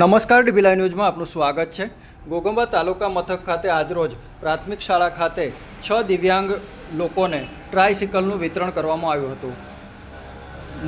નમસ્કાર ડીબીલા ન્યૂઝમાં આપનું સ્વાગત છે. ગોગંબા તાલુકા મથક ખાતે આજરોજ પ્રાથમિક શાળા ખાતે છ દિવ્યાંગ લોકોને ટ્રાયસિકલનું વિતરણ કરવામાં આવ્યું હતું.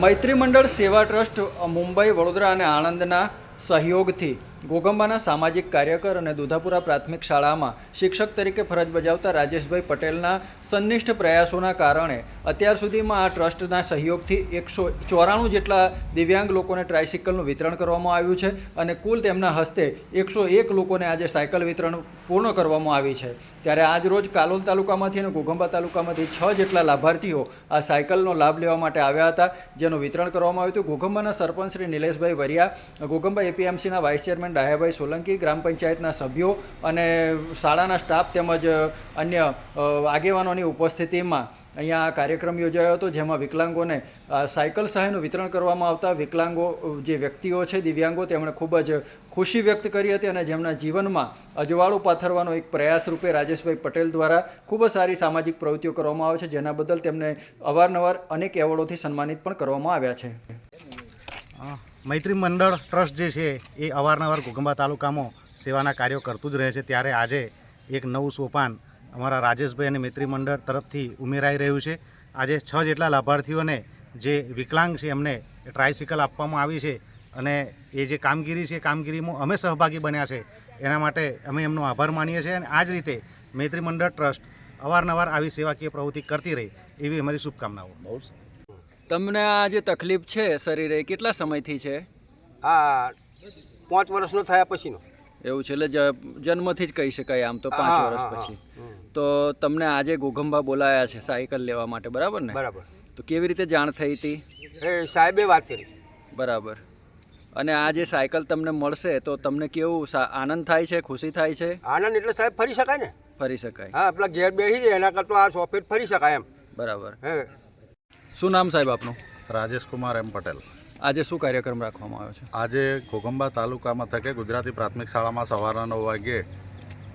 મૈત્રી મંડળ સેવા ટ્રસ્ટ મુંબઈ, વડોદરા અને આણંદના સહયોગથી ગોગંબાના સામાજિક કાર્યકર અને દુધાપુરા પ્રાથમિક શાળામાં શિક્ષક તરીકે ફરજ બજાવતા રાજેશભાઈ પટેલના સંનિષ્ઠ પ્રયાસોના કારણે અત્યાર સુધીમાં આ ટ્રસ્ટના સહયોગથી એકસો ચોરાણું જેટલા દિવ્યાંગ લોકોને ટ્રાયસિકલનું વિતરણ કરવામાં આવ્યું છે અને કુલ તેમના હસ્તે એકસો એક લોકોને આજે સાયકલ વિતરણ પૂર્ણ કરવામાં આવી છે. ત્યારે આજ રોજ કાલોલ તાલુકામાંથી અને ગોગંબા તાલુકામાંથી છ જેટલા લાભાર્થીઓ આ સાયકલનો લાભ લેવા માટે આવ્યા હતા, જેનું વિતરણ કરવામાં આવ્યું હતું. ઘોઘંબાના સરપંચ શ્રી નિલેશભાઈ વરિયા, ગોગંબા એપીએમસીના વાઇસ ચેરમેન ડાયાભાઈ સોલંકી ગ્રામ પંચાયતના સભ્યો અને શાળાના સ્ટાફ તેમજ અન્ય આગેવાનોની ઉપસ્થિતિમાં અહીંયા આ કાર્યક્રમ યોજાયો હતો જેમાં વિકલાંગોને સાયકલ સહાયનું વિતરણ કરવામાં આવતા વિકલાંગો જે વ્યક્તિઓ છે દિવ્યાંગો તેમણે ખૂબ જ ખુશી વ્યક્ત કરી હતી અને જેમના જીવનમાં અજવાળું પાથરવાનો એક પ્રયાસ રૂપે રાજેશભાઈ પટેલ દ્વારા ખૂબ જ સારી સામાજિક પ્રવૃત્તિઓ કરવામાં આવે છે જેના બદલ તેમને અવારનવાર અનેક એવોર્ડોથી સન્માનિત પણ કરવામાં આવ્યા છે. અ, મૈત્રી મંડળ ટ્રસ્ટ જે છે એ અવારનવાર ઘોગંબા તાલુકામાં સેવાના કાર્યો કરતું જ રહે છે. ત્યારે આજે એક નવું સોપાન અમારા રાજેશભાઈ અને મૈત્રી મંડળ તરફથી ઉમેરાઈ રહ્યું છે. આજે છ જેટલા લાભાર્થીઓને જે વિકલાંગ છે એમને ટ્રાયસિકલ આપવામાં આવી છે અને એ જે કામગીરી છે કામગીરીમાં અમે સહભાગી બન્યા છે. એના માટે અમે એમનો આભાર માનીએ છીએ અને આ જ રીતે મૈત્રી મંડળ ટ્રસ્ટ અવારનવાર આવી સેવાકીય પ્રવૃત્તિ કરતી રહી એવી અમારી શુભકામનાઓ. તમને આ જે તકલીફ છે શરીરે કેટલા સમયથી છે? આ પાંચ વર્ષનો થયા પછીનો. એવું છે એટલે જન્મથી જ કહી શકાય આમ તો પાંચ વર્ષ. પછી. તો તમને આજે ઘોઘંબા બોલાયા છે સાયકલ લેવા માટે બરાબર ને? બરાબર. તો કેવી રીતે જાણ થઈ હતી? એ સાહેબે વાત કરી. બરાબર. અને આ જે સાયકલ તમને મળશે તો તમને કેવું આનંદ થાય છે ખુશી થાય છે? આનંદ એટલે સાહેબ ફરી શકાય ને? ફરી શકાય. હા પેલા ઘેર બેસી જાય એના કરતાં આ સોફેટ ફરી શકાય એમ. બરાબર. હે. શું નામ સાહેબ આપનું? રાજેશ કુમાર એમ પટેલ. આજે શું કાર્યક્રમ રાખવામાં આવ્યો છે? આજે ઘોગંબા તાલુકા મથકે ગુજરાતી પ્રાથમિક શાળામાં સવારના નવ વાગ્યે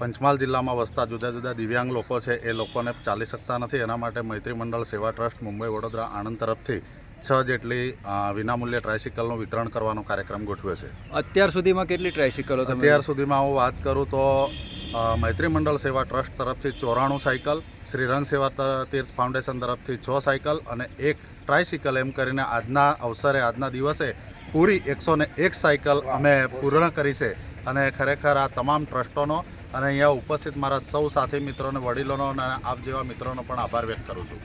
પંચમહાલ જિલ્લામાં વસતા જુદા જુદા દિવ્યાંગ લોકો છે એ લોકોને ચાલી શકતા નથી. એના માટે મૈત્રી મંડળ સેવા ટ્રસ્ટ મુંબઈ વડોદરા આણંદ તરફથી છ જેટલી વિનામૂલ્ય ટ્રાયસિકલનું વિતરણ કરવાનો કાર્યક્રમ ગોઠવ્યો છે. અત્યાર સુધીમાં કેટલી ટ્રાયસિકલો અત્યાર સુધીમાં હું વાત કરું તો મૈત્રી મંડળ સેવા ટ્રસ્ટ તરફથી ચોરાણું સાયકલ શ્રી રંગ સેવા તીર્થ ફાઉન્ડેશન તરફથી છ સાયકલ અને એક ટ્રાયસિકલ એમ કરીને આજના અવસરે આજના દિવસે પૂરી એકસો ને એક સાયકલ અમે પૂર્ણ કરી છે. અને ખરેખર આ તમામ ટ્રસ્ટોનો અને અહીંયા ઉપસ્થિત મારા સૌ સાથી મિત્રોને વડીલોનો અને આપ જેવા મિત્રોનો પણ આભાર વ્યક્ત કરું છું.